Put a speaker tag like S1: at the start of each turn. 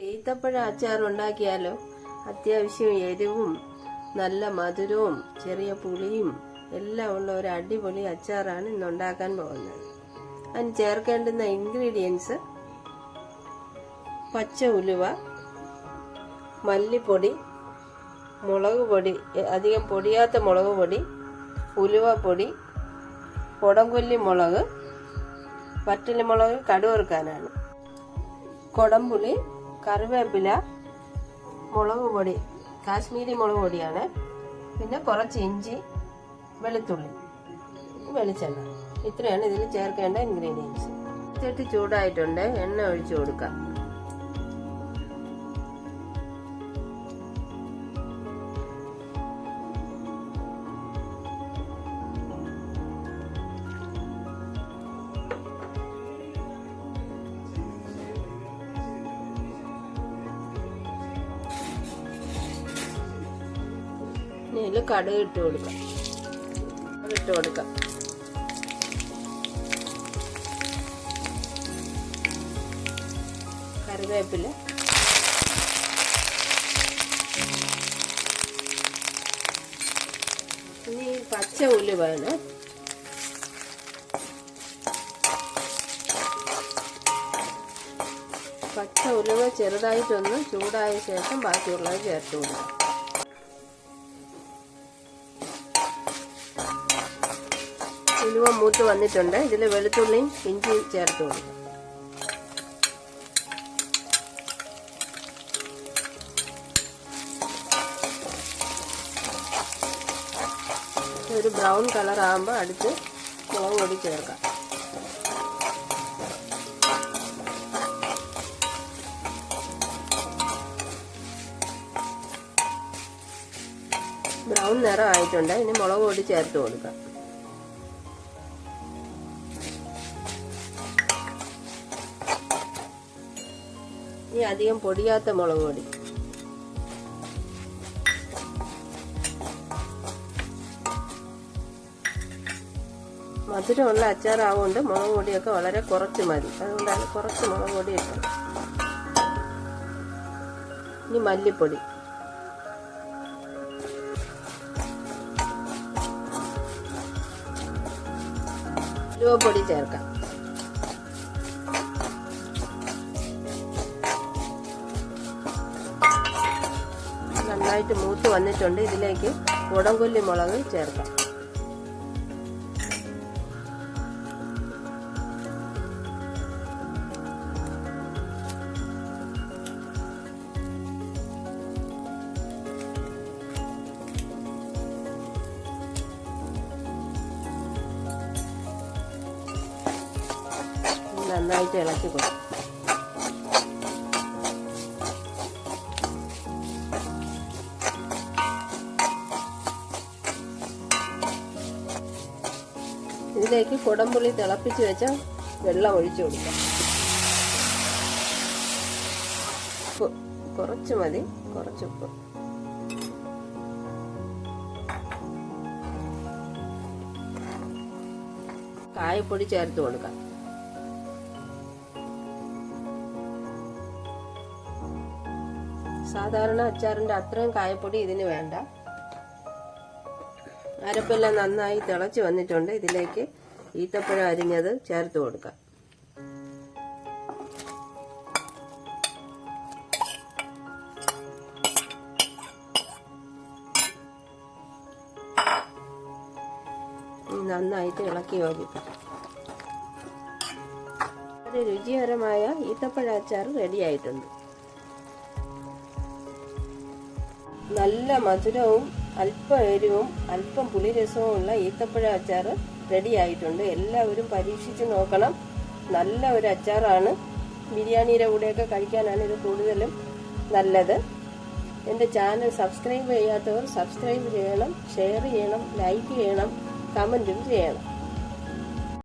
S1: ഈത്തപ്പഴ അച്ചാർ ഉണ്ടാക്കിയാലോ അത്യാവശ്യം എരിവും നല്ല മധുരവും ചെറിയ പുളിയും എല്ലാം ഉള്ള ഒരു അടിപൊളി അച്ചാറാണ് ഇന്ന് ഉണ്ടാക്കാൻ പോകുന്നത്. അതിന് ചേർക്കേണ്ടുന്ന ഇൻഗ്രീഡിയൻസ് പച്ച ഉലുവ മല്ലിപ്പൊടി മുളക് പൊടി അധികം പൊടിയാത്ത മുളക് പൊടി ഉലുവ പൊടി കൊടംകൊല്ലി മുളക് വറ്റൽമുളക് കടുവറുക്കാനാണ്. കൊടംപുളി കറിവേപ്പില മുളക് പൊടി കാശ്മീരി മുളക് പൊടിയാണ്. പിന്നെ കുറച്ച് ഇഞ്ചി വെളുത്തുള്ളി വെളിച്ചെണ്ണ. ഇത്രയാണ് ഇതിൽ ചേർക്കേണ്ട ഇൻഗ്രീഡിയൻസ് ചട്ടി ചൂടായിട്ടുണ്ട്. എണ്ണ ഒഴിച്ചു കൊടുക്കാം. ഇനി ഇതിൽ കടുക് ഇട്ട് കൊടുക്കാം. ഇട്ട് കൊടുക്കാം. കറിവേപ്പില. ഇനി പച്ച ഉലുവാണ് പച്ച ഉലുവ ചെറുതായിട്ടൊന്ന് ചൂടായ ശേഷം ബാക്കിയുള്ളത് ചേർത്ത് കൊടുക്കാം. ഉലുവ മൂത്ത് വന്നിട്ടുണ്ട്. ഇതിൽ വെളുത്തുള്ളിയും ഇഞ്ചിയും ചേർത്ത് കൊടുക്കും. ഒരു ബ്രൗൺ കളർ ആകുമ്പോൾ അടുത്ത് മുളക് പൊടി ചേർക്കാം. ബ്രൗൺ നിറം ആയിട്ടുണ്ട്. ഇനി മുളക് പൊടി ചേർത്ത് കൊടുക്കാം. ഇനി അധികം പൊടിയാത്ത മുളക് പൊടി. മധുരമുള്ള അച്ചാറാവുകൊണ്ട് മുളക് പൊടിയൊക്കെ വളരെ കുറച്ച് മതി. അതുകൊണ്ടാണ് കുറച്ച് മുളക് പൊടി ഇട്ടത്. ഇനി മല്ലിപ്പൊടി. ഉലുവപ്പൊടി ചേർക്കാം. നന്നായിട്ട് മൂത്ത് വന്നിട്ടുണ്ട്. ഇതിലേക്ക് കുടംകൊല്ലി മുളക് ചേർക്കാം. നന്നായിട്ട് ഇളക്കി കൊടുക്കും. ഇതിലേക്ക് കുടംപുളി തിളപ്പിച്ച് വെച്ച വെള്ളം ഒഴിച്ചു കൊടുക്കാം. ഉപ്പ്. കുറച്ച് മതി. കുറച്ച് ഉപ്പ്. കായപ്പൊടി ചേർത്ത് കൊടുക്കാം. സാധാരണ അച്ചാറിന്റെ അത്രയും കായപ്പൊടി ഇതിന് വേണ്ട. അരപ്പെല്ലാം നന്നായി തിളച്ച് വന്നിട്ടുണ്ട്. ഇതിലേക്ക് ഈത്തപ്പഴം അരിഞ്ഞത് ചേർത്ത് കൊടുക്കാം. നന്നായിട്ട് ഇളക്കി യോജിക്കാം ഒരു രുചികരമായ ഈത്തപ്പഴ അച്ചാർ റെഡിയായിട്ടുണ്ട് നല്ല മധുരവും അല്പം എരിവും അല്പം പുളിരസവും ഉള്ള ഈത്തപ്പഴ അച്ചാർ റെഡി ആയിട്ടുണ്ട് എല്ലാവരും പരീക്ഷിച്ച് നോക്കണം. നല്ല ഒരു അച്ചാറാണ്. ബിരിയാണിയുടെ കൂടെയൊക്കെ കഴിക്കാനാണ് ഇത് കൂടുതലും നല്ലത്. എന്റെ ചാനൽ സബ്സ്ക്രൈബ് ചെയ്യാത്തവർ സബ്സ്ക്രൈബ് ചെയ്യണം ഷെയർ ചെയ്യണം ലൈക്ക് ചെയ്യണം കമന്റും ചെയ്യണം.